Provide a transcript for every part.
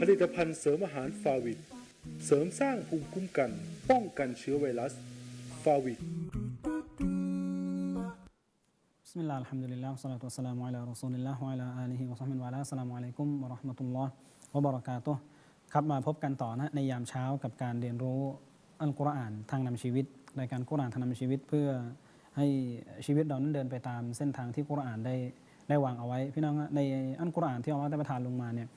ผลิตภัณฑ์เสริมอาหารฟาวิดเสริมสร้างภูมิคุ้มกัน ป้องกันเชื้อไวรัสฟาวิด بسم الله الحمد لله والصلاة والسلام على رسول الله وعلى آله وصحبه وعلى السلام عليكم ورحمة الله وبركاته ครับมาพบกันต่อนะในยามเช้ากับการเรียนรู้อัลกุรอานทางนำชีวิตรายการกุรอานทางนำชีวิต เพื่อให้ชีวิตเรานั้นเดินไปตามเส้นทางที่กุรอานได้ ได้วางเอาไว้ พี่น้องในอัลกุรอานที่อัลลอฮฺได้ประทานลงมาเนี่ย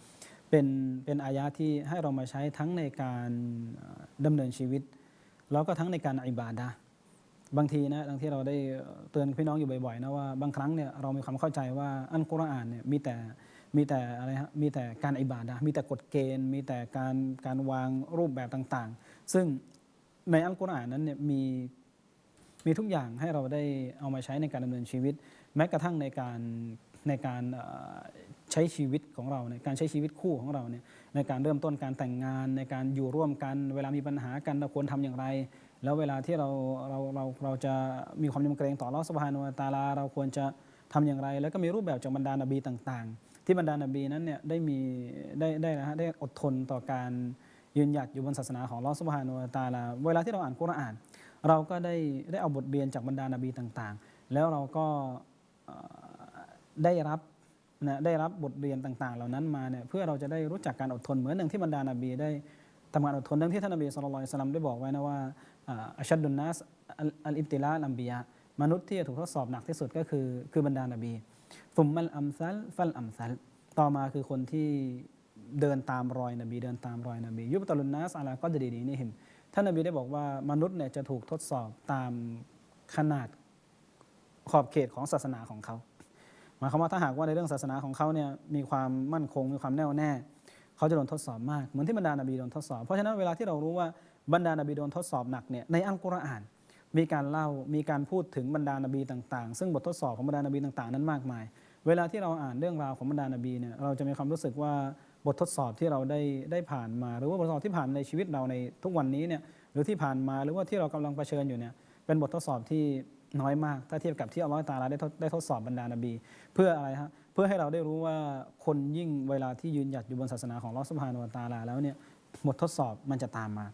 เป็นเป็นอายะที่ให้เรามาใช้ทั้งในการเอ่อดำเนินชีวิต แล้วก็ทั้งในการอิบาดะบางทีนะบางที่เราได้เตือนพี่น้องอยู่บ่อยๆนะว่าบางครั้งเนี่ยเรามีความเข้าใจว่าอันกุรอานเนี่ยมีแต่มีแต่อะไรฮะมีแต่การอิบาดะมีแต่กฎเกณฑ์ มีแต่การการวางรูปแบบต่างๆ ซึ่งในอัลกุรอานนั้นเนี่ยมีมีทุกอย่างให้เราได้เอามาใช้ในการดำเนินชีวิต แม้กระทั่งในการในการใช้ชีวิตของเราในการใช้ชีวิตคู่ของเราเนี่ยในการเริ่มต้นการแต่งงาน ในการอยู่ร่วมกัน เวลามีปัญหากันเราควรทำอย่างไร แล้วเวลาที่เราเราเราเราจะมีความยำเกรงต่ออัลลอฮฺสุบฮานุวตาลา เราควรจะทำอย่างไร แล้วก็มีรูปแบบจากบรรดานบีต่าง ๆ ที่บรรดานบีนั้นเนี่ยได้มีได้ได้นะฮะได้อดทนต่อการยืนหยัดอยู่บนศาสนาของอัลลอฮฺสุบฮานุวตาลา เวลาที่เราอ่านกุรอาน เราก็ได้ได้เอาบทเรียนจากบรรดานบีต่าง ๆ แล้วเราก็ ได้รับนะได้รับบทเรียนต่าง ๆ เหล่านั้นมาเนี่ยเพื่อเราจะได้รู้จักการอดทนเหมือนหนึ่งที่บรรดานาบีได้ทำงานอดทนดังที่ท่านนบีสุลต่านสลัมได้บอกไว้นะว่าอ่าอัชดดุนนัสอัลอิบติลาลัมบียะมนุษย์ที่จะถูกทดสอบหนักที่สุดก็คือคือบรรดานาบีฟุมมัลอัมซัลฟัลอัมซัลต่อมาคือคนที่เดินตามรอยนบี เดินตามรอยนบี ยุบตลุนนัสอาลาก็จะดีดีนี่เห็นท่านนบีได้บอกว่ามนุษย์เนี่ยจะถูกทดสอบตามขนาด ขอบเขตของศาสนาของเขาหมายความว่าถ้าหากว่าในเรื่องศาสนาของเขาเนี่ยมีความมั่นคงมีความแน่วแน่เขาจะโดนทดสอบมากเหมือนที่บรรดานาบีโดนทดสอบ เพราะฉะนั้นเวลาที่เรารู้ว่าบรรดานาบีโดนทดสอบหนักเนี่ยในอัลกุรอาน มีการเล่ามีการพูดถึงบรรดานาบีต่างๆ ซึ่งบททดสอบของบรรดานาบีต่างๆ นั้นมากมาย เวลาที่เราอ่านเรื่องราวของบรรดานาบีเนี่ยเราจะมีความรู้สึกว่าบททดสอบที่เราได้ได้ผ่านมา หรือว่าบททดสอบที่ผ่านในชีวิตเราในทุกวันนี้เนี่ยหรือที่ผ่านมาหรือว่าที่เรากำลังเผชิญอยู่เนี่ยเป็นบททดสอบที่ น้อยมาก ถ้าเทียบกับที่อัลลอฮฺตาลาได้ทดได้ทดสอบบรรดานบี เพื่ออะไรฮะเพื่อให้เราได้รู้ว่าคนยิ่งเวลาที่ยืนหยัดอยู่บนศาสนาของอัลลอฮฺสุบฮานวะตาลาแล้วเนี่ยบททดสอบมันจะตามมา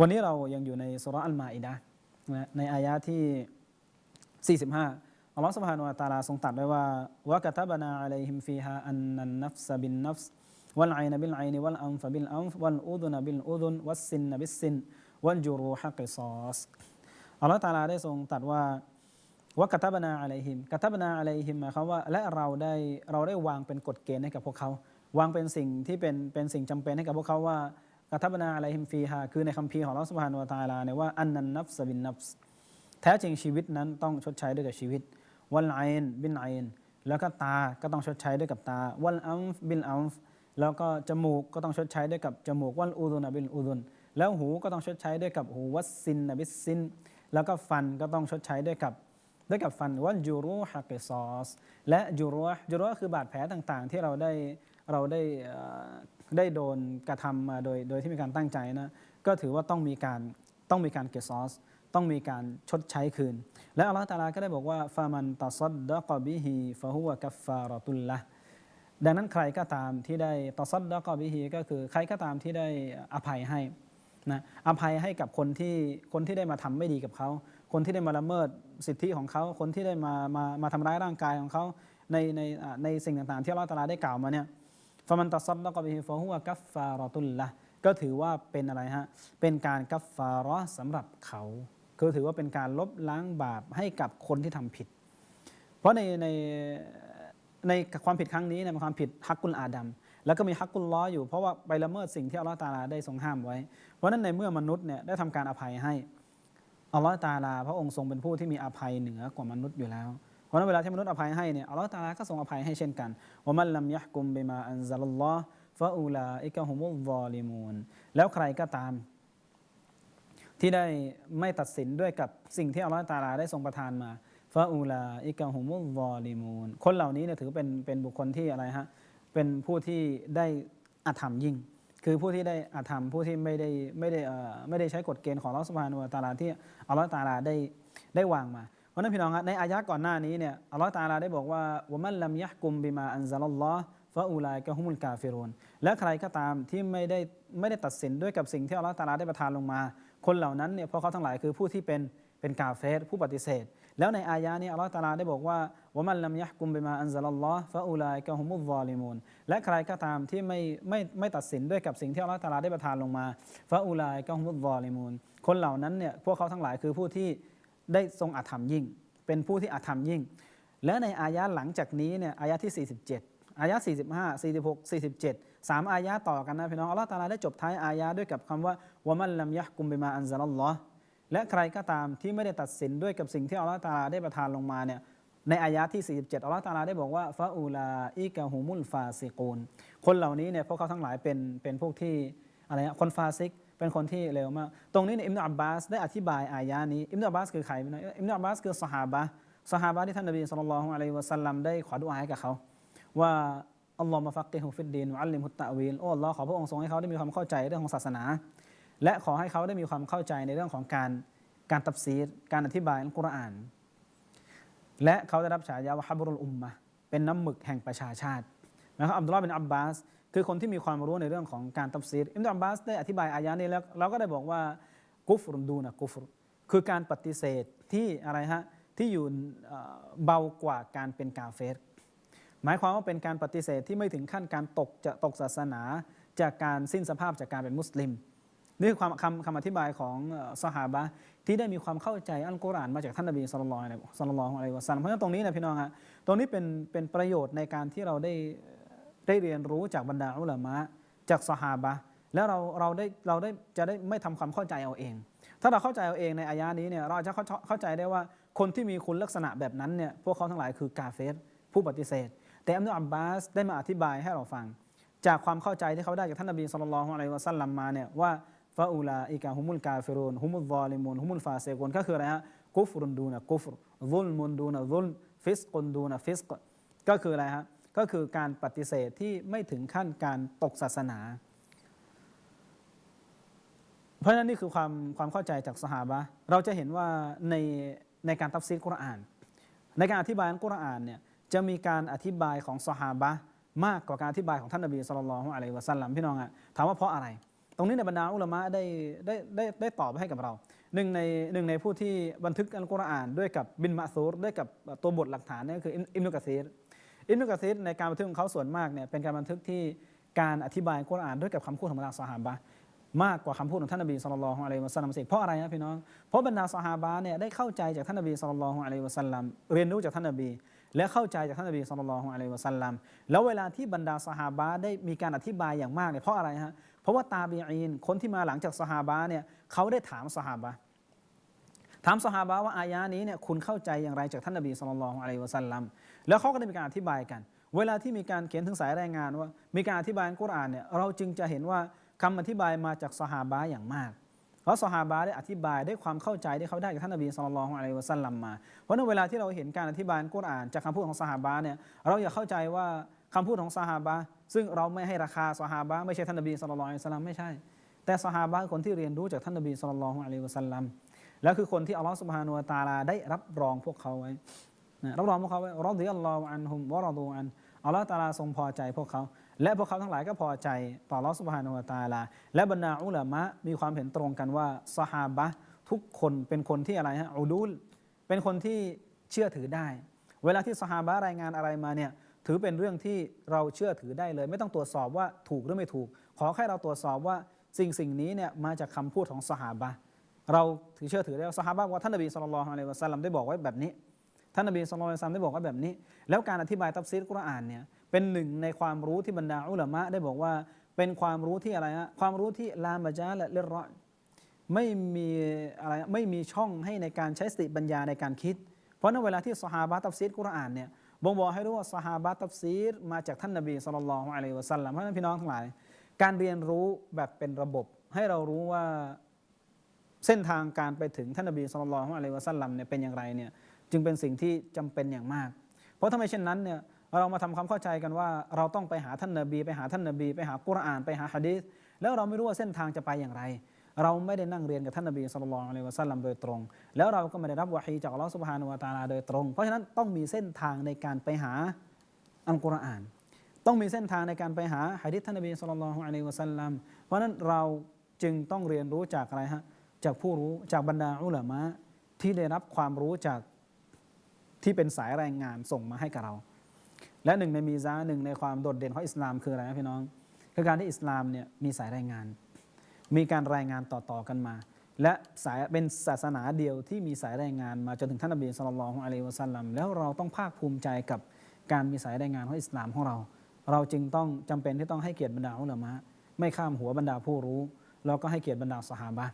วันนี้เรายังอยู่ในสุราะห์อัลมาอิดะนะในอายะที่ 45อัลลอฮฺสุบฮานุวะตาลาทรงตรัสไว้ว่าวะกะตะบนาอะลัยฮิมฟีฮาอันนันนัฟซะบินนัฟซวัลไอนะบิลไอนวัลอันฟะบิลอันฟวัลอูดุนะบิลอูดุนวัสซินนะบิสซินวัลจูรูฮะกิซอส อัลลอฮฺตาลาได้ทรงตรัสว่าวกะตับนาอะลัยฮิมกะตับนาอะลัยฮิมหมายความว่า และเราได้เราได้วางเป็นกฎเกณฑ์ให้กับพวกเขา วางเป็นสิ่งที่เป็นเป็นสิ่งจำเป็นให้กับพวกเขาว่ากะตับนาอะลัยฮิมฟีฮาคือในคัมภีร์ของอัลลอฮฺสุบฮานุตาลาเนี่ยว่าอันนันนัฟซะบินนัฟซแท้จริงชีวิตนั้นต้องชดใช้ด้วยกับชีวิต วัลไอนบินไอนแล้วก็ตาก็ต้องชดใช้ด้วยกับตา วัลอัมฟบินอัมฟแล้วก็จมูกก็ต้องชดใช้ด้วยกับจมูกวัลอูดุนบินอูดุนแล้วหูก็ต้องชดใช้ด้วยกับหูวัสซินนบิสซิน แล้วก็ฟันก็ต้องชดใช้ด้วยกับด้วยกับฟันวัลจูรูฮักซอสและจูรูจูรูคือบาดแผลต่างๆ ที่เราได้เราได้ได้โดนกระทำมาโดยโดยที่มีการตั้งใจนะก็ถือว่าต้องมีการต้องมีการเกซอสต้องมีการชดใช้คืน และอัลลอฮฺตาลาก็ได้บอกว่าฟามันตัซัดดะกบิฮิฟะฮุวะกัฟฟารตุลละดังนั้นใครก็ตามที่ได้ตัซัดดะกบิฮิก็คือใครก็ตามที่ได้อภัยให้ นะอภัยให้กับคนที่คนที่ได้มาทำไม่ดีกับเขา คนที่ได้มาละเมิดสิทธิของเขา คนที่ได้มามามาทำร้ายร่างกายของเขาในในในสิ่งต่างๆ ที่อัลลอฮฺตาลาได้กล่าวมาเนี่ยฟามันตัซัดดะกบิฮิฟะฮุวกัฟฟารตุลละก็ถือว่าเป็นอะไรฮะ เป็นการกัฟฟาระห์สำหรับเขาคือถือว่าเป็นการลบล้างบาปให้กับคนที่ทำผิด เพราะในในในความผิดครั้งนี้เนี่ยเป็นความผิดฮักกุลอาดัม แล้วก็มีฮักกุลล้ออยู่เพราะว่าไปละเมิดสิ่งที่อัลลอฮฺตาลาได้ทรงห้ามไว้ เพราะนั้นในเมื่อมนุษย์เนี่ยได้ทำการอภัยให้อัลลอฮฺตาลา พระองค์ทรงเป็นผู้ที่มีอภัยเหนือกว่ามนุษย์อยู่แล้ว เพราะนั้นเวลาที่มนุษย์อภัยให้เนี่ยอัลลอฮฺตาลาก็ทรงอภัยให้เช่นกันว่ามันลัมยะกุมบิมาอันซัลลอฮ์ฟะอูลาอิกะฮุมุลซอลิมูนแล้วใครก็ตาม ที่ได้ไม่ตัดสินด้วยกับสิ่งที่อัลลอฮฺตาลาได้ทรงประทานมาฟาอูลาอิกะฮุมุลวอลิมูนคนเหล่านี้เนี่ยถือเป็นเป็นบุคคลที่อะไรฮะ เป็นผู้ที่ได้อาธรรมยิ่ง คือผู้ที่ได้อาธรรมผู้ที่ไม่ได้ไม่ได้ไม่ได้ใช้กฎเกณฑ์ของอัลอสุบฮานุตาลาที่อัลลอฮฺตาลาได้ได้วางมาเพราะนั้นพี่น้องครับในอายะก่อนหน้านี้เนี่ยอัลลอฮฺตาลาได้บอกว่าวะมันลัมยะกุมบิมาอันซัลลอฮ์ฟาอูไลกะฮุมุลกาฟิรุนและใครก็ตามที่ไม่ได้ไม่ได้ตัดสินด้วยกับสิ่งที่อัลลอฮฺตาลาได้ประทานลงมา คนเหล่านั้นเนี่ยเพราะเขาทั้งหลายคือผู้ที่เป็นเป็นกาเฟรผู้ปฏิเสธ แล้วในอายะนี้อัลลอฮฺตาลาได้บอกว่า วมันลัมยะฮ์กุมบิมาอันซัลลัลลอฮ์ฟาอูไลกะฮุมุลอลิมูนและใครก็ตามที่ไม่ไม่ไม่ตัดสินด้วยกับสิ่งที่อัลลอฮฺตาลาได้ประทานลงมาฟาอูไลกะฮุมุลอลิมูนคนเหล่านั้นเนี่ยพวกเขาทั้งหลายคือผู้ที่ได้ทรงอาธรรมยิ่ง เป็นผู้ที่อาธรรมยิ่ง และในอายะหลังจากนี้เนี่ยอายะที่ 47 อายะ 45 46 47สามอายะต่อกันนะพี่น้องอัลลอฮฺตาลาได้จบท้ายอายะด้วยกับคำว่าวะมันลัมยะกุมบิมาอันซัลลัลลอฮ์และใครก็ตามที่ไม่ได้ตัดสินด้วยกับสิ่งที่อัลลอฮฺตาลาได้ประทานลงมาเนี่ย ในอายะที่ 47 อัลลอฮฺตาลาได้บอกว่าฟาอูลาอิกะฮุมุลฟาซิกูนคนเหล่านี้เนี่ยพวกเขาทั้งหลายเป็นเป็นพวกที่อะไรนะคนฟาซิก เป็นคนที่เร็วมาก ตรงนี้เนี่ยอิมนุอับบาสได้อธิบายอายะนี้อิมนุอับบาสคือใครพี่น้อิมนุอับบาสคือสหาบะสหาบะที่ท่านนบีสุลต่านละฮ์อะลัยวะสัลลัมได้ขอดุอาให้กับเขา ว่าอัลลอฮ์มาฟักกิฮุฟิดดีนอัลลิมฮุตตะวีลโอ้อัลลอฮ์ขอพระองค์ทรงให้เขาได้มีความเข้าใจเรื่องของศาสนา และขอให้เขาได้มีความเข้าใจในเรื่องของการการตับซีดการอธิบายอัลกุรอาน และเขาได้รับฉายาว่าฮับรุลอุมมะเป็นน้ำหมึกแห่งประชาชาตินะครับอับดุลลอฮ์บินอับบาส คือคนที่มีความรู้ในเรื่องของการตับซีดอิมรุอับบาสได้อธิบายอายะนี้แล้วเราก็ได้บอกว่ากุฟรุนดูนะกุฟรคือการปฏิเสธที่อะไรฮะที่อยู่เอ่อเบากว่าการเป็นกาเฟรหมายความว่าเป็นการปฏิเสธที่ไม่ถึงขั้นการตกจะตกศาสนา จากการสิ้นสภาพจากการเป็นมุสลิม นี่คือความคำคำอธิบายของสหาบะที่ได้มีความเข้าใจอัลกุรอานมาจากท่านนบีสุลต่านสัลลัลลอฮุอะลัยฮิวะสัลลัมเพราะฉะนั้นตรงนี้นะพี่น้องฮะตรงนี้เป็นเป็นประโยชน์ในการที่เราได้ได้เรียนรู้จากบรรดาอุลามะจากสหาบะแล้วเราเราได้เราได้จะได้ไม่ทำความเข้าใจเอาเอง ถ้าเราเข้าใจเอาเองในอายะนี้เนี่ยเราจะเข้าเข้าใจได้ว่าคนที่มีคุณลักษณะแบบนั้นเนี่ยพวกเขาทั้งหลายคือกาเฟรผู้ปฏิเสธ แต่อัมนุอับบาสได้มาอธิบายให้เราฟัง จากความเข้าใจที่เขาได้จากท่านนบีสุลต่านละฮ์อะลัยฮิวะสัลลัมมาเนี่ยว่า ฟาอูลาอิกาฮุมุลกาฟิรุนฮุมุลซอลิมุนฮุมุลฟาเซกุนก็คืออะไรฮะกุฟรุนดูนะกุฟรซุลมุนดูนะซุลฟิสกุนดูนะฟิสกก็คืออะไรฮะก็คือการปฏิเสธที่ไม่ถึงขั้นการตกศาสนา เพราะฉะนั้นนี่คือความความเข้าใจจากสหาบะเราจะเห็นว่าในในการตัฟซีรกุรอาน ในการอธิบายอัลกุรอานเนี่ยจะมีการอธิบายของสหาบะมากกว่าการอธิบายของท่านนบีสุลต่านละฮ์อะลัยวะสัลลัมพี่น้องอะถามว่าเพราะอะไร ตรงนี้ในบรรดาอุลามะได้ได้ได้ได้ตอบให้กับเราหนึ่งในหนึ่งในผู้ที่บันทึกอัลกุรอานด้วยกับบินมะซูรด้วยกับตัวบทหลักฐานนี่ยคืออิมนุกะซีรอิมนุกะซีรในการบันทึกของเขาส่วนมากเนี่ยเป็นการบันทึกที่การอธิบายอัลกุรอานด้วยกับคำพูดของบรรดาสหาบะมากกว่าคำพูดของท่านนบีสุลต่านละฮ์อะลัยฮิวะสัลลัมสิเพราะอะไรนะพี่น้อง เพราะบรรดาสหาบะเนี่ยได้เข้าใจจากท่านนบีสุลต่านละฮ์อะลัยฮิวะสัลลัมเรียนรู้จากท่านนบีและเข้าใจจากท่านนบีสุลต่านละฮ์อะลัยฮิวะสัลลัมแล้วเวลาที่บรรดาสหาบะได้มีการอธิบายอย่างมากเนี่ยเพราะอะไรฮะ เพราะว่าตาบีอีนคนที่มาหลังจากสหาบะเนี่ยเขาได้ถามสหาบะถามสหาบะว่าอายะนี้เนี่ยคุณเข้าใจอย่างไรจากท่านนบีสุลต่านละอะลัยวะสัลลัมแล้วเขาก็ได้มีการอธิบายกัน เวลาที่มีการเขียนถึงสายรายงานว่า มีการอธิบายกุรอานเนี่ยเราจึงจะเห็นว่าคำอธิบายมาจากสหาบะอย่างมากเพราะสหาบะได้อธิบายได้ความเข้าใจที่เขาได้จากท่านนบีสุลต่านละฮ์อะลัยวะสัลลัมมา เพราะฉะนั้นเวลาที่เราเห็นการอธิบายกุรอานจากคำพูดของสหาบะเนี่ยเราอย่าเข้าใจว่า คำพูดของสหาบะซึ่งเราไม่ให้ราคาสหาบะไม่ใช่ท่านนบีสุลต่านละฮ์อะลัยฮิวะสัลลัมไม่ใช่ แต่สหาบะคนที่เรียนรู้จากท่านนบีสุลต่านละฮ์อะลัยฮิวะสัลลัมและคือคนที่อัลลอฮ์สุบฮานุวะตาลาได้รับรองพวกเขาไว้รับรองพวกเขาไว้รอดิยัลลอฮุอันฮุมวะรอดูอันอัลลอฮ์ตาลาทรงพอใจพวกเขา และพวกเขาทั้งหลายก็พอใจต่ออัลลอฮ์สุบฮานุวะตาลา และบรรดาอุลามะมีความเห็นตรงกันว่าสหาบะทุกคนเป็นคนที่อะไรฮะอูดูลเป็นคนที่เชื่อถือได้ เวลาที่สหาบะรายงานอะไรมาเนี่ย ถือเป็นเรื่องที่เราเชื่อถือได้เลย ไม่ต้องตรวจสอบว่าถูกหรือไม่ถูก ขอแค่เราตรวจสอบว่าสิ่งสิ่งนี้เนี่ยมาจากคำพูดของสหาบะเราถือเชื่อถือได้วสหาบะว่าท่านนบีสุลต่าห์อะลัยวะสัลลัมได้บอกไว้แบบนี้ท่านนบีสุลต่านละฮ์อะลัยฮิวะสัลลัมได้บอกไว่าแบบนี้ แล้วการอธิบายตัฟซีรกุรอานเนี่ยเป็นหนึ่งในความรู้ที่บรรดาอุลามะได้บอกว่าเป็นความรู้ที่อะไรฮะความรู้ที่ลามะจาและเลรอไม่มีอะไรไม่มีช่องให้ในการใช้สติปัญญาในการคิด เพราะในเวลาที่สหาบะตัฟซีรกุรอานเนี่ย บ่งบอกให้รู้ว่าสหาบะตัฟซีรมาจากท่านนบีสุลต่านละฮ์อะลัยวะสัลลัมเพราะนั้นพี่น้องทั้งหลาย การเรียนรู้แบบเป็นระบบ ให้เรารู้ว่าเส้นทางการไปถึงท่านนบีสุลต่านละฮ์อะลัยวะสัลลัมเนี่ยเป็นอย่างไรเนี่ยจึงเป็นสิ่งที่จำเป็นอย่างมาก เพราะถ้าไมเช่นนั้นเนี่ยเรามาทำความเข้าใจกันว่า เราต้องไปหาท่านนบี ไปหาท่านนบี ไปหากุรอาน ไปหาฮะดีษแล้วเราไม่รู้ว่าเส้นทางจะไปอย่างไร เราไม่ได้นั่งเรียนกับท่านนบีสุลต่านละฮ์วะสัลลัมโดยตรง แล้วเราก็ไม่ได้รับวะฮีจากอัลลอฮ์สุบฮานุวะตาลาโดยตรง เพราะฉะนั้นต้องมีเส้นทางในการไปหาอัลกุรอาน ต้องมีเส้นทางในการไปหาหะดีษท่านนบีสุลต่านอะลัยวะสัลลัมเพราะฉะนั้นเราจึงต้องเรียนรู้จากอะไรฮะจากผู้รู้จากบรรดาอุลามะที่ได้รับความรู้จากที่เป็นสายรายงานส่งมาให้กับเรา และหนึ่งในมีซาหนึ่งในความโดดเด่นของอิสลามคืออะไรนะพี่น้องคือการที่อิสลามเนี่ยมีสายรายงาน มีการรายงานต่อๆกันมา และสายเป็นศาสนาเดียวที่มีสายรายงานมาจนถึงท่านนบีสุลต่านละฮ์อะลัยวะสัลลัมแล้วเราต้องภาคภูมิใจกับการมีสายรายงานของอิสลามของเรา เราจึงต้องจำเป็นที่ต้องให้เกียรติบรรดาอุลามะไม่ข้ามหัวบรรดาผู้รู้แล้วก็ให้เกียรติบรรดาสหาบะ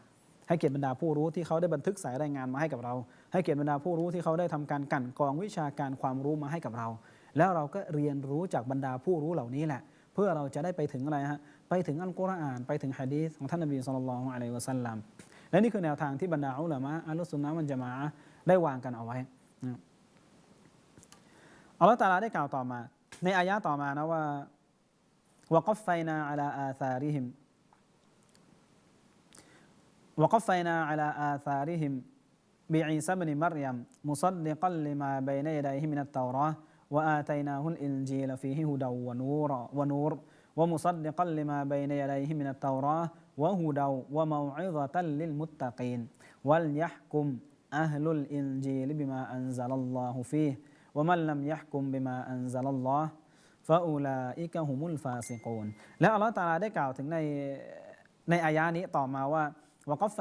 ให้เกียรติบรรดาผู้รู้ที่เขาได้บันทึกสายรายงานมาให้กับเรา ให้เกียรติบรรดาผู้รู้ที่เขาได้ทำการกั่นกรองวิชาการความรู้มาให้กับเรา แล้วเราก็เรียนรู้จากบรรดาผู้รู้เหล่านี้แหละ เพื่อเราจะได้ไปถึงอะไรฮะ ไปถึงอัลกุรอาน ไปถึงฮะดีษของท่านนบีสุลต่านอะลัยวะสัลลัมและนี่คือแนวทางที่บรรดาอุลามะอัลลอฮสุนนะมันจะมาได้วางกันเอาไว้อัลลอฮฺตาลาได้กล่าวต่อมา ในอายะต่อมานะว่าวกฟไฟนาอัลาอาซาริฮิมวกฟไฟนาอัลาอาซาริฮิมบีอีซาบินมารยมมุซัดลิกัลลิมาบยนยดัยฮิมินัตตอรอวะอาตัยนาฮุลอินจีลฟีฮิฮุดาวะนูรวะนู ومصدقا لما بين يديه من التوراة وهدى وموعظة للمتقين وليحكم أهل الإنجيل بما أنزل الله فيه ومن لم يحكم بما أنزل الله ฟาอูลาอิกะฮุมุลฟาซิกูนและอัลลอฮฺตาลาได้กล่าวถึงในในอายานี้ต่อมาว่าวะกัฟไฟ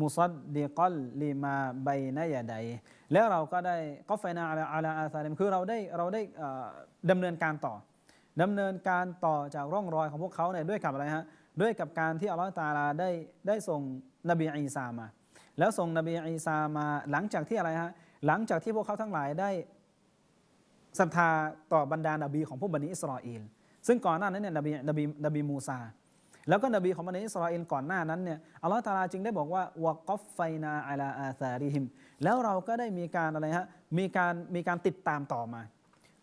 มุซัดดิกัลลิมาไบนยาไดแล้วเราก็ได้กัฟไฟนาอัลาอัลาอาซาริมคือเราได้เราได้ดำเนินการต่อดำเนินการต่อจากร่องรอยของพวกเขาเนี่ยด้วยกับอะไรฮะด้วยกับการที่อัลลอฮฺตาลาได้ได้ส่งนบีอีสามา แล้วส่งนบีอีสามาหลังจากที่อะไรฮะหลังจากที่พวกเขาทั้งหลายได้ศรัทธาต่อบรรดานบีของพวกบันิอิสราเอลซึ่งก่อนหน้านั้นเนี่ยนบีนบีนบีมูซา แล้วก็นบีของบันิอิสราเอลก่อนหน้านั้นเนี่ยอัลลอฮฺตาลาจึงได้บอกว่าวะกอฟไฟนาอัลาอาซาริฮิม แล้วเราก็ได้มีการอะไรฮะมีการมีการติดตามต่อมา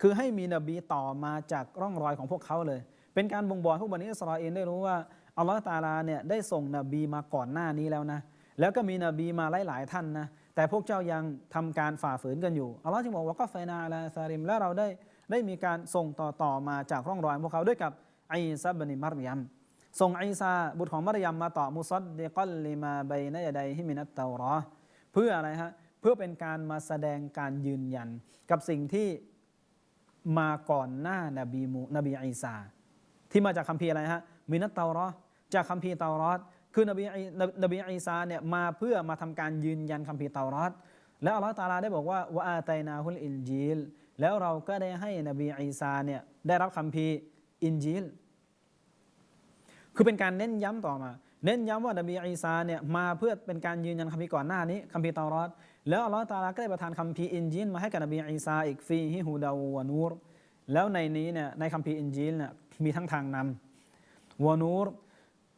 คือให้มีนบีต่อมาจากร่องรอยของพวกเขาเลย เป็นการบ่งบอกให้พวกบันิอิสราเอลได้รู้ว่าอัลลอฮฺตาลาเนี่ยได้ส่งนบีมาก่อนหน้านี้แล้วนะแล้วก็มีนบีมาหลายๆท่านนะแต่พวกเจ้ายังทำการฝ่าฝืนกันอยู่อัลลอฮ์จึงบอกว่าก็ไฟนาอัลาซาริม และเราได้ได้มีการส่งต่อต่อมาจากร่องรอยพวกเขาด้วยกับไอซาบบนิมารยัม ส่งอีซาบุตรของมารยมมาต่อมุซัดเดกัลลิมาไบนยาไดฮิมินัตเตารอเพื่ออะไรฮะเพื่อเป็นการมาแสดงการยืนยัน กับสิ่งที่มาก่อนหน้านบีมูนบีอีซาที่มาจากคัมภีร์อะไรฮะมินัตเตารอจากคัมภีร์เตารอดคือนบีนบีอีสาเนี่ยมาเพื่อมาทำการยืนยันคัมภีร์เตารอดแล้วอัลลอฮฺตาลาได้บอกว่าวะอาตัยนาฮุลอินจีลแล้วเราก็ได้ให้นบีอีสาเนี่ยได้รับคัมภีร์อินจีล คือเป็นการเน้นย้ำต่อมา เน้นย้ำว่านบีอีสาเนี่ยมาเพื่อเป็นการยืนยันคัมภีร์ก่อนหน้านี้คัมภีร์เตารอดแล้วอัลลอฮฺตาลาก็ได้ประทานคัมภีร์อินจีลมาให้กับนบีอีสาอีกฟีฮิฮูดาวะนูรแล้วในนี้เนี่ยในคัมภีร์อินจีลเนี่ยมีทั้งทางนำวะนูร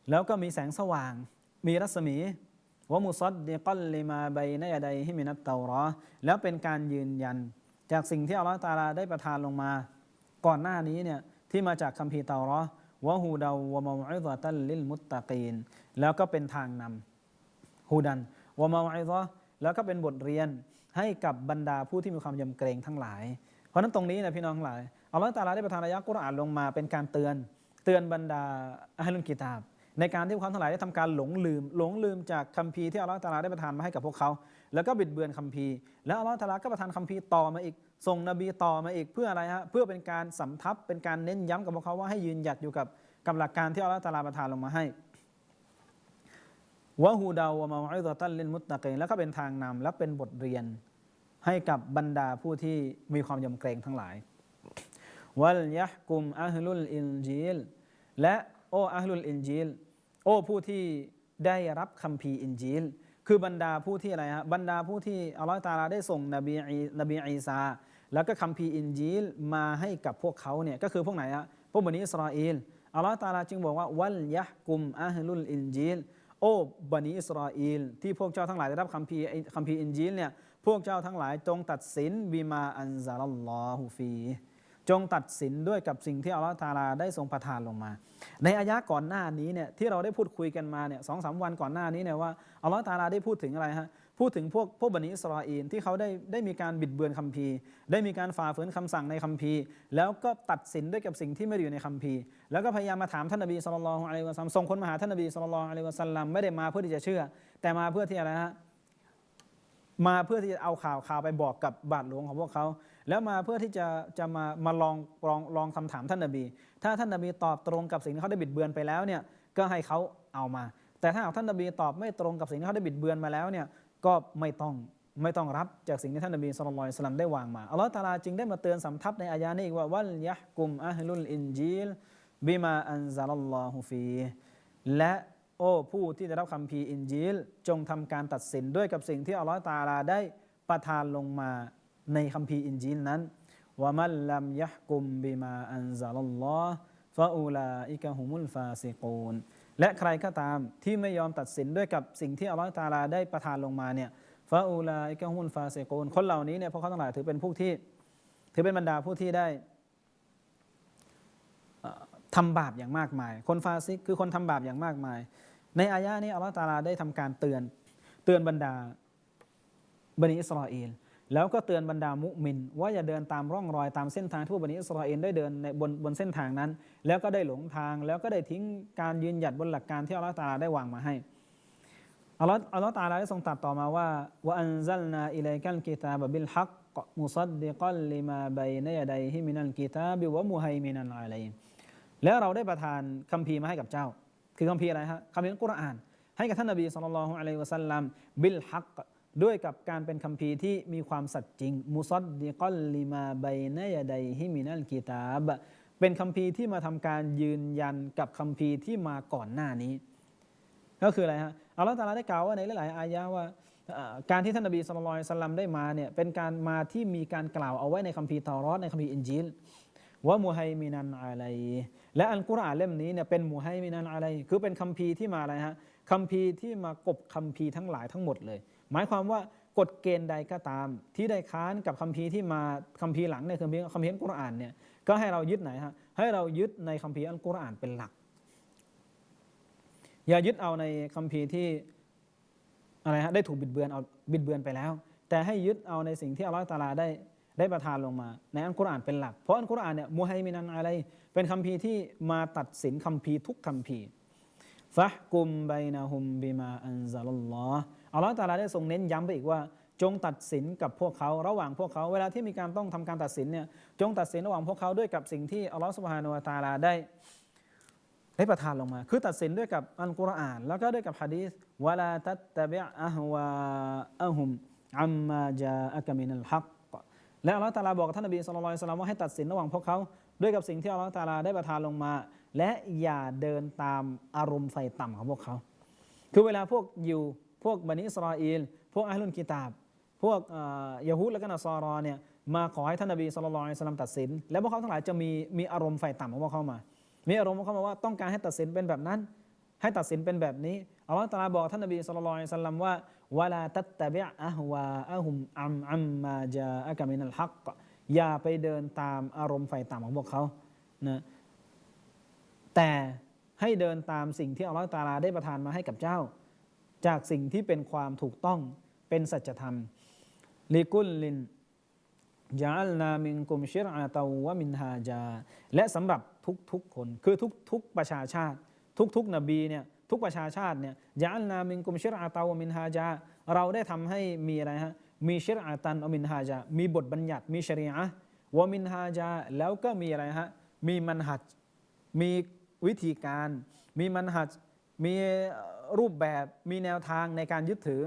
แล้วก็มีแสงสว่าง มีรัศมีวมุซัดดิกัลลิมาไบนยาไดฮิมินัตเตารอแล้วเป็นการยืนยัน จากสิ่งที่อัลลอฮฺตาลาได้ประทานลงมา ก่อนหน้านี้เนี่ยที่มาจากคัมภีร์เตารอ วะฮูดาวะมาอิซะตัลลิลมุตตะกีนแล้วก็เป็นทางนำฮูดันวะมาอิซะแล้วก็เป็นบทเรียนให้กับบรรดาผู้ที่มีความยำเกรงทั้งหลาย เพราะนั้นตรงนี้นะพี่น้องทั้งหลายอัลลอฮฺตาลาได้ประทานอายะกุรอานลงมาเป็นการเตือน เตือนบรรดาอัลลุนกิตาบ ในการที่พวกเขาทั้งหลายได้ทำการหลงลืม หลงลืมจากคัมภีร์ที่อัลลอฮฺตาลาได้ประทานมาให้กับพวกเขา แล้วก็บิดเบือนคัมภีร์ แล้วอัลลอฮฺตาลาก็ประทานคัมภีร์ต่อมาอีก ส่งนบีต่อมาอีกเพื่ออะไรฮะ เพื่อเป็นการสำทับ เป็นการเน้นย้ำกับพวกเขาว่าให้ยืนหยัดอยู่กับกับหลักการที่อัลลอฮฺตาลาประทานลงมาให้วะฮูดาวะมาอิซะตัลลินมุตตะเกีนแล้วก็เป็นทางนำและเป็นบทเรียนให้กับบรรดาผู้ที่มีความยำเกรงทั้งหลาย วัลยะกุมอัลลุลอินจีลและโออัลลุลอินจีลโอ้ผู้ที่ได้รับคัมภีร์อินจีล คือบรรดาผู้ที่อะไรฮะบรรดาผู้ที่อัลลอฮฺตาลาได้ส่งนบีอีนบีอีซา แล้วก็คัมภีร์อินจีลมาให้กับพวกเขาเนี่ยก็คือพวกไหนฮะพวกบนิอิสราเอลอัลลอฮฺตาลาจึงบอกว่าวัลยะกุมอัลลุลอินจีลโอ้บนิอิสราเอลที่พวกเจ้าทั้งหลายได้รับคัมภีร์คัมภีร์อินจีลเนี่ยพวกเจ้าทั้งหลายจงตัดสินบิมาอันซาลลอฮุฟี จงตัดสินด้วยกับสิ่งที่อัลลอฮฺตาลาได้ทรงประทานลงมา ในอายะก่อนหน้านี้เนี่ยที่เราได้พูดคุยกันมาเนี่ยสองสามวันก่อนหน้านี้เนี่ยว่าอัลลอฮฺตาลาได้พูดถึงอะไรฮะพูดถึงพวกพวกบันิอิสราเอลที่เขาได้ได้มีการบิดเบือนคัมภีร์ ได้มีการฝ่าฝืนคำสั่งในคัมภีร์ แล้วก็ตัดสินด้วยกับสิ่งที่ไม่อยู่ในคัมภีร์ แล้วก็พยายามมาถามท่านนบีสุลต่านละฮ์อะลัยวะซัลลัมส่งคนมาหาท่านนบีสุลต่านละฮ์อะลัยฮิวะซัลลัมไม่ได้มาเพื่อที่จะเชื่อ แต่มาเพื่อที่อะไรฮะมาเพื่อที่จะเอาข่าวข่าวไปบอกกับบาทหลวงของพวกเขา แล้วมาเพื่อที่จะจะมามาลองลองลองคำถามท่านนบี ถ้าท่านนบีตอบตรงกับสิ่งที่เขาได้บิดเบือนไปแล้วเนี่ยก็ให้เขาเอามา แต่ถ้าหากท่านนบีตอบไม่ตรงกับสิ่งที่เขาได้บิดเบือนมาแล้วเนี่ยก็ไม่ต้องไม่ต้องรับจากสิ่งที่ท่านนบีสุลต่านสลัมได้วางมาอัลลอฮฺตาลาจึงได้มาเตือนสำทับในอายานี้อีกว่าวัลยะกุมอะฮลุลอินจีลบิมาอันซาลลลอฮุฟีและโอ้ผู้ที่ได้รับคำพีอินจีลจงทำการตัดสินด้วยกับสิ่งที่อัลลอฮฺตาลาได้ประทานลงมา ในคำพีร์อินจีลนั้นว่ามันลัมยะฮ์กุมบิมาอันซาลลอฮ์ฟาอูลาอิกะฮุมุลฟาซิกูนและใครก็ตามที่ไม่ยอมตัดสินด้วยกับสิ่งที่อัลลอฮฺตาลาได้ประทานลงมาเนี่ยฟาอูลาอิกะฮุมุลฟาซิกูนคนเหล่านี้เนี่ยพวกเขาทั้งหลายถือเป็นผู้ที่ ถือเป็นบรรดาผู้ที่ได้ทำบาปอย่างมากมาย คนฟาซิกคือคนทำบาปอย่างมากมาย ในอายะนี้อัลลอฮฺตาลาได้ทำการเตือน เตือนบรรดาบันิอิสราเอล แล้วก็เตือนบรรดามุมิน ว่าอย่าเดินตามร่องรอยตามเส้นทางที่วกบันิอิสราเอลได้เดินในบนบนเส้นทางนั้น แล้วก็ได้หลงทาง แล้วก็ได้ทิ้งการยืนหยัดบนหลักการที่อัลลอฮฺตาลาได้วางมาให้อัลลอฮฺอัลลอฮฺตาลาได้ทรงตรัสต่อมาว่าว่าอันซัลนาอิเลกัลกิตาบบิลฮักมุซัดดิกัลลิมาบัยนยดัยฮิมินัลกิตาบิวะมุฮัยมินันอะลัยแล้วเราได้ประทานคัมภีร์มาให้กับเจ้า คือคัมภีร์อะไรฮะคัมภีร์อัลกุรอาน ให้กับท่านนบีสุลต่านละฮ์อะลัยวะสัลลัมบิลฮัก ด้วยกับการเป็นคัมภีร์ที่มีความสัตย์จริงมุซัดดิกัลลิมาบัยนยดัยฮิมินัลกิตาบเป็นคัมภีร์ที่มาทำการยืนยันกับคัมภีร์ที่มาก่อนหน้านี้ ก็คืออะไรฮะอัลลอฮฺตาลาได้กล่าวว่าในหลายๆอายะว่าการที่ท่านนบีสุลต่านลัมได้มาเนี่ยเป็นการมาที่มีการกล่าวเอาไว้ในคัมภีร์ตอรอดในคัมภีร์อินจีลว่ามุฮัยมินันอะไรและอัลกุรอานเล่มนี้เนี่ยเป็นมุฮัยมินันอะไรคือเป็นคัมภีร์ที่มาอะไรฮะคัมภีร์ที่มากบคัมภีร์ทั้งหลายทั้งหมดเลย หมายความว่ากฎเกณฑ์ใดก็ตาม ที่ได้ค้านกับคัมภีร์ที่มาคัมภีร์หลังในคัมภีร์คัมภีร์อัลกุรอานเนี่ยก็ให้เรายึดไหนฮะให้เรายึดในคัมภีร์อัลกุรอานเป็นหลัก อย่ายึดเอาในคัมภีร์ที่อะไรฮะได้ถูกบิดเบือนเอาบิดเบือนไปแล้ว แต่ให้ยึดเอาในสิ่งที่อัลลอฮฺตาลาได้ได้ประทานลงมา ในอัลกุรอานเป็นหลัก เพราะอัลกุรอานเนี่ยมุฮัยมินันอะไร เป็นคัมภีร์ที่มาตัดสินคัมภีร์ทุกคัมภีร์ฟะกุมไบนะฮุมบิมาอันซาลลลอฮ์ อัลลอฮฺตาลาได้ทรงเน้นย้ำไปอีกว่าจงตัดสินกับพวกเขาระหว่างพวกเขาเวลาที่มีการต้องทำการตัดสินเนี่ยจงตัดสินระหว่างพวกเขาด้วยกับสิ่งที่อัลลอฮฺสุบฮานุวะตาลาได้ได้ประทานลงมา คือตัดสินด้วยกับอัลกุรอาน แล้วก็ด้วยกับฮะดีษวะลาตัตตะบิอะฮวาอะฮุมอัมมาจาอะกมินัลฮักและอัลลอฮฺตาลาบอกท่านนบีศ็อลลัลลอฮุลัยฮิวะซัลลัมว่าให้ตัดสินระหว่างพวกเขาด้วยกับสิ่งที่อัลลอฮฺตาลาได้ประทานลงมา และอย่าเดินตามอารมณ์ไฟต่ำของพวกเขา คือเวลาพวกยิว พวกบันิอิสราเอลพวกอัลลุนกิตาบ พวกยะฮูดและก็นัสซอรอเนี่ยมาขอให้ท่านนบีสุลต่านสลัมตัดสิน แล้วพวกเขาทั้งหลายจะมีมีอารมณ์ไฟต่ำของพวกเขามา มีอารมณ์ของเขามาว่าต้องการให้ตัดสินเป็นแบบนั้น ให้ตัดสินเป็นแบบนี้อัลลอฮฺตาลาบอกท่านนบีสุลต่านสลัมว่าวลาตัตตะบิอะอะฮวาอะฮุมอัมอัมมาจาอะกะมินัลฮักอย่าไปเดินตามอารมณ์ไฟต่ำของพวกเขานะแต่ให้เดินตามสิ่งที่อัลลอฮฺตาลาได้ประทานมาให้กับเจ้า จากสิ่งที่เป็นความถูกต้องเป็นสัจธรรมลิกุลลินจัลนามินกุมชิรอาตาวะมินฮาจา และสำหรับทุกๆคน คือทุกๆประชาชาติ ทุกๆนบีเนี่ยทุกประชาชาติเนี่ยจัลนามินกุมชิรอาตาวะมินฮาจา เราได้ทำให้มีอะไรฮะมีชิรอาตันอมินฮาจา มีบทบัญญัติมีชริอะห์วะมินฮาจา แล้วก็มีอะไรฮะมีมันหัดมีวิธีการ มีมันหัดมี รูปแบบมีแนวทางในการยึดถือ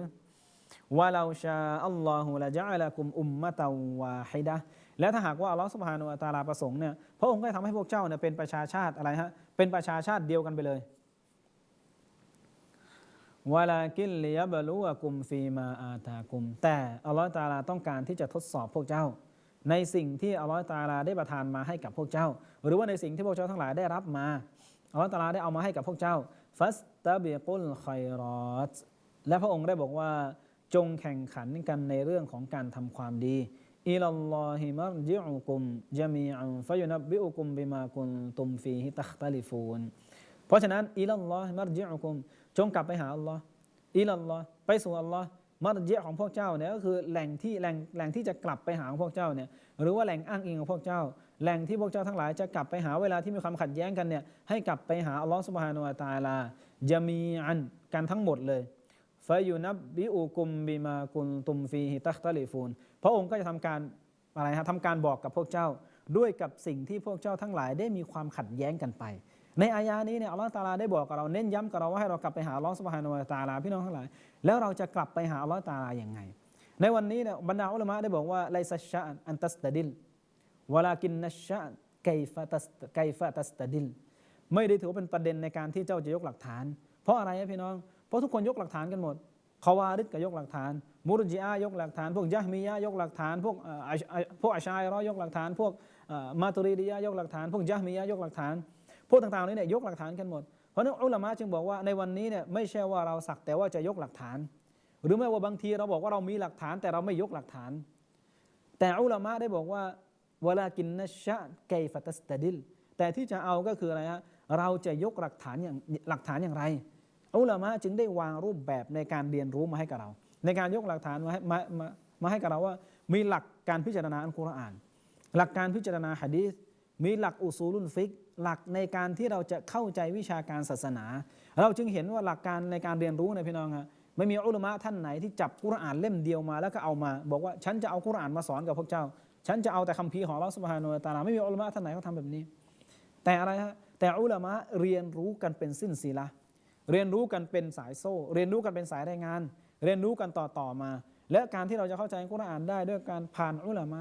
ว่าเราชาอัลลอฮฺละจาละกุมอุมมะตาวาฮิดะและถ้าหากว่าอัลลอฮฺสุบฮานุอัตาลาประสงค์เนี่ยพระองค์ก็ทำให้พวกเจ้าเนี่ยเป็นประชาชาติอะไรฮะเป็นประชาชาติเดียวกันไปเลยวลากินลิยบลูวะกุมฟีมาอาตากุม แต่อัลลอฮฺตาลาต้องการที่จะทดสอบพวกเจ้า ในสิ่งที่อัลลอฮฺตาลาได้ประทานมาให้กับพวกเจ้า หรือว่าในสิ่งที่พวกเจ้าทั้งหลายได้รับมาอัลลอฮฺตาลาได้เอามาให้กับพวกเจ้าฟัส ตาบิกุลคอยรอตและพระองค์ได้บอกว่าจงแข่งขันกันในเรื่องของการทำความดีอิลลอฮิมัรจิอุกุมจามีอันฟยุนับบิอุกุมบิมากุนตุมฟีฮิตัคตาลิฟูนเพราะฉะนั้นอิลลอฮิมัรจิอุกุมจงกลับไปหาอัลลอฮ์อิลลอฮ์ไปสู่อัลลอฮ์มัรเจของพวกเจ้าเนี่ยก็คือแหล่งที่แหล่งแหล่งที่จะกลับไปหาของพวกเจ้าเนี่ยหรือว่าแหล่งอ้างอิงของพวกเจ้า แหล่งที่พวกเจ้าทั้งหลายจะกลับไปหาเวลาที่มีความขัดแย้งกันเนี่ยให้กลับไปหาอัลลอฮฺสุบฮานุวะตาลา จะมีอันกันทั้งหมดเลยฟายุนับบิอุกุมบิมากุนตุมฟีฮิตัคตะลิฟูนพระองค์ก็จะทำการอะไรฮะทำการบอกกับพวกเจ้าด้วยกับสิ่งที่พวกเจ้าทั้งหลายได้มีความขัดแย้งกันไป ในอายานี้เนี่ยอัลลอฮฺตาลาได้บอกกับเราเน้นย้ำกับเราว่าให้เรากลับไปหาอัลลอฮฺสุบฮานุวะตาลาพี่น้องทั้งหลาย แล้วเราจะกลับไปหาอัลลอฮฺตาลาอย่างไง ในวันนี้เนี่ยบรรดาอุลามะได้บอกว่าไลซัชชะอันอันตัสตดิลวลากินนัชชะไกฟะตัสไกฟะตัสตดิล ไม่ได้ถือว่าเป็นประเด็นในการที่เจ้าจะยกหลักฐาน เพราะอะไรนะพี่น้อง เพราะทุกคนยกหลักฐานกันหมดคาวาริดก็ยกหลักฐาน มุรจิอายกหลักฐาน พวกยะมียะยกหลักฐาน พวกอัชอะพวกอาชาอิเราะห์ยกหลักฐาน พวกมาตุริดียะยกหลักฐาน พวกยะมียะยกหลักฐาน พวกต่างๆนี้เนี่ยยกหลักฐานกันหมด เพราะฉะนั้นอุลามะจึงบอกว่าในวันนี้เนี่ยไม่ใช่ว่าเราสักแต่ว่าจะยกหลักฐาน หรือไม่ว่าบางทีเราบอกว่าเรามีหลักฐานแต่เราไม่ยกหลักฐาน แต่อุลามะได้บอกว่าเวลากินนัชชะไกฟัตัสตดิล แต่ที่จะเอาก็คืออะไรฮะ เราจะยกหลักฐานอย่างหลักฐานอย่างไรอุลามะจึงได้วางรูปแบบในการเรียนรู้มาให้กับเรา ในการยกหลักฐานมาให้มามามาให้กับเราว่า มีหลักการพิจารณาอัลกุรอาน หลักการพิจารณาหะดีษมีหลักอุซูลุนฟิก หลักในการที่เราจะเข้าใจวิชาการศาสนา เราจึงเห็นว่าหลักการในการเรียนรู้ในพี่น้องฮะไม่มีอุลามะท่านไหนที่จับกุรอานเล่มเดียวมาแล้วก็เอามา บอกว่าฉันจะเอากุรอานมาสอนกับพวกเจ้า ฉันจะเอาแต่คัมภีของอัลลอฮฺสุบฮานุวะตาลาไม่มีอุลามะท่านไหนเขาทำแบบนี้ แต่อะไรฮะ แต่อุลามะเรียนรู้กันเป็นสิ้นศีละเรียนรู้กันเป็นสายโซ่ เรียนรู้กันเป็นสายรายงาน เรียนรู้กันต่อต่อมา และการที่เราจะเข้าใจกุรอานได้ด้วยการผ่านอุลามะ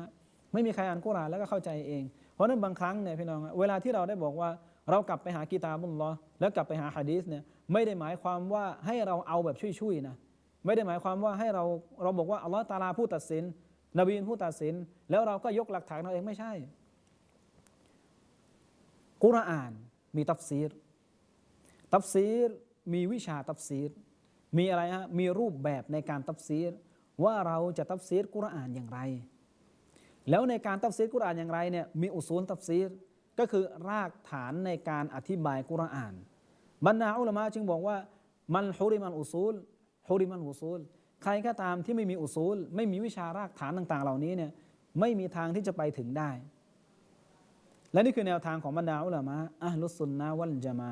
ไม่มีใครอ่านกุรอานแล้วก็เข้าใจเอง เพราะนั้นบางครั้งเนี่ยพี่น้องเวลาที่เราได้บอกว่าเรากลับไปหากีตาบุลลอแล้วกลับไปหาฮะดีษเนี่ยไม่ได้หมายความว่าให้เราเอาแบบช่วยๆนะไม่ได้หมายความว่าให้เราเราบอกว่าอัลลอฮ์ตาลาผู้ตัดสิน นบีนผู้ตัดสิน แล้วเราก็ยกหลักฐานเราเองไม่ใช่กุรอาน มีตัฟซีรตัฟซีรมีวิชาตัฟซีรมีอะไรฮะมีรูปแบบในการตัฟซีรว่าเราจะตัฟซีรกุรอานอย่างไร แล้วในการตัฟซีรกุรอานอย่างไรเนี่ยมีอุซูลตัฟซีรก็คือรากฐานในการอธิบายกุรอาน บรรดาอุลามะจึงบอกว่ามันฮุริมันอุซูลฮุริมันอุซูลใครก็ตามที่ไม่มีอุซูล ไม่มีวิชารากฐานต่าง ๆ เหล่านี้เนี่ยไม่มีทางที่จะไปถึงได้ และนี่คือแนวทางของบรรดาอุลามะอัลลุสซุนนะวัลจามะ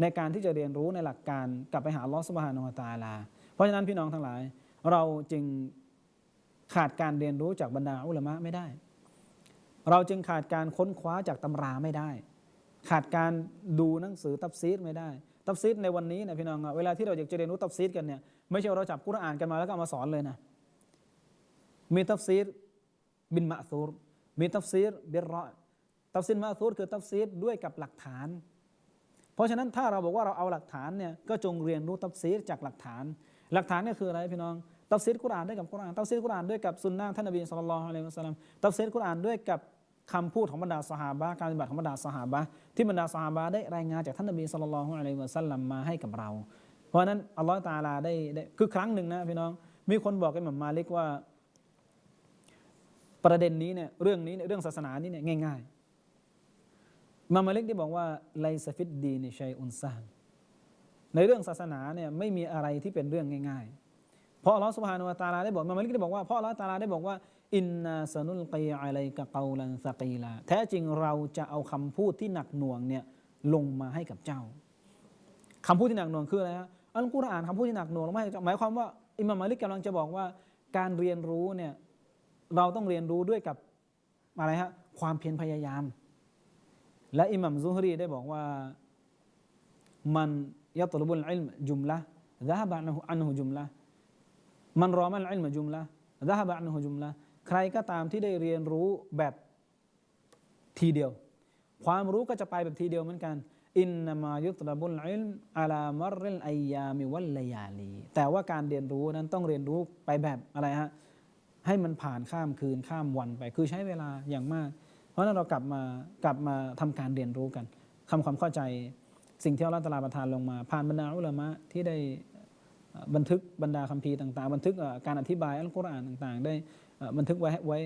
ในการที่จะเรียนรู้ในหลักการกลับไปหาลอสุบฮานอตาลา เพราะฉะนั้นพี่น้องทั้งหลาย เราจึงขาดการเรียนรู้จากบรรดาอุลามะไม่ได้ เราจึงขาดการค้นคว้าจากตำราไม่ได้ ขาดการดูหนังสือตัฟซีดไม่ได้ ตัฟซีดในวันนี้นะพี่น้องเวลาที่เราอยากจะเรียนรู้ตัฟซีดกันเนี่ยไม่ใช่ว่าเราจับกุรอานกันมาแล้วก็เอามาสอนเลยนะมีตัฟซีดบินมะซูรมีตัฟซีดบิรรอ ตัฟซีดมะซูรคือตัฟซีดด้วยกับหลักฐาน เพราะฉะนั้นถ้าเราบอกว่าเราเอาหลักฐานเนี่ยก็จงเรียนรู้ตัฟซีดจากหลักฐาน หลักฐานเนี่ยคืออะไรพี่น้องตัฟซีดกุรอานด้วยกับกุรอานตัฟซีดกุรอานด้วยกับสุนนะท่านนบีสุลต่านละฮ์อะลัยฮิวะสัลลัมตัฟซีดกุรอานด้วยกับคำพูดของบรรดาสหาบะการปฏิบัติของบรรดาสหาบะที่บรรดาสหาบะได้รายงานจากท่านนบีสุลต่านละฮ์อะลัยฮิวะสัลลัมมาให้กับเรา เพราะฉะนั้นอัลลอฮฺตาลาได้คือครั้งหนึ่งนะพี่น้องมีคนบอกกับอิหมัมมาลิกว่าประเด็นนี้เนี่ยเรื่องนี้เนี่ยเรื่องศาสนานี้เนี่ยง่าย ๆ มัมมาลิกได้บอกว่าไลซฟิดดีในชัยอุนซานในเรื่องศาสนาเนี่ยไม่มีอะไรที่เป็นเรื่องง่าย ๆ เพราะอัลลอฮฺสุบฮานุวะตาลาได้บอกมัมมาลิกได้บอกว่าเพราะอัลลอฮฺตาลาได้บอกว่าอินนาสนุลกีอะลัยกะเกาลันสกีลาแท้จริงเราจะเอาคำพูดที่หนักหน่วงเนี่ยลงมาให้กับเจ้าคำพูดที่หนักหน่วงคืออะไรฮะอัลกุรอานคำพูดที่หนักหน่วงไม่หมายความว่าอิมามมาลิกกำลังจะบอกว่าการเรียนรู้เนี่ยเราต้องเรียนรู้ด้วยกับอะไรฮะความเพียรพยายาม และอิหมัมซุฮรีได้บอกว่ามันยัตลบุลอิลมจุมละดะฮบะอันฮุอันฮุจุมละมันรอมันอิลมจุมละดะฮบะอันฮุจุมละใครก็ตามที่ได้เรียนรู้แบบทีเดียว ความรู้ก็จะไปแบบทีเดียวเหมือนกันอินนามายุตระบุลอิลมอาลามรลไอยามิวัลลยาลีแต่ว่าการเรียนรู้นั้นต้องเรียนรู้ไปแบบอะไรฮะให้มันผ่านข้ามคืนข้ามวันไป คือใช้เวลาอย่างมาก เพราะนั้นเรากลับมากลับมาทำการเรียนรู้กันทำความเข้าใจสิ่งที่อัลลอฮฺตาลาประทานลงมา ผ่านบรรดาอุลามะที่ได้บันทึกบรรดาคัมภีร์ต่างๆ บันทึกการอธิบายอัลกุรอานต่างๆ ได้บันทึกไว้ไว้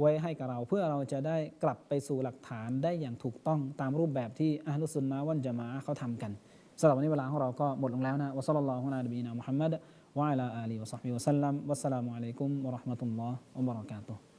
ไว้ให้กับเรา เพื่อเราจะได้กลับไปสู่หลักฐานได้อย่างถูกต้องตามรูปแบบที่อัลลุสซุนนะวันจะมาอะเขาทำกันสำหรับวันนี้เวลาของเราก็หมดลงแล้วนะวะซัลลัลลอฮุอะลานะบีนะมุฮัมมัดวะอะลาอาลีวะซอฮบิวะสัลลัมวัสสลามุอะลัยกุมวะเราะห์มะตุลลอฮ์วะบะเราะกาตุฮ์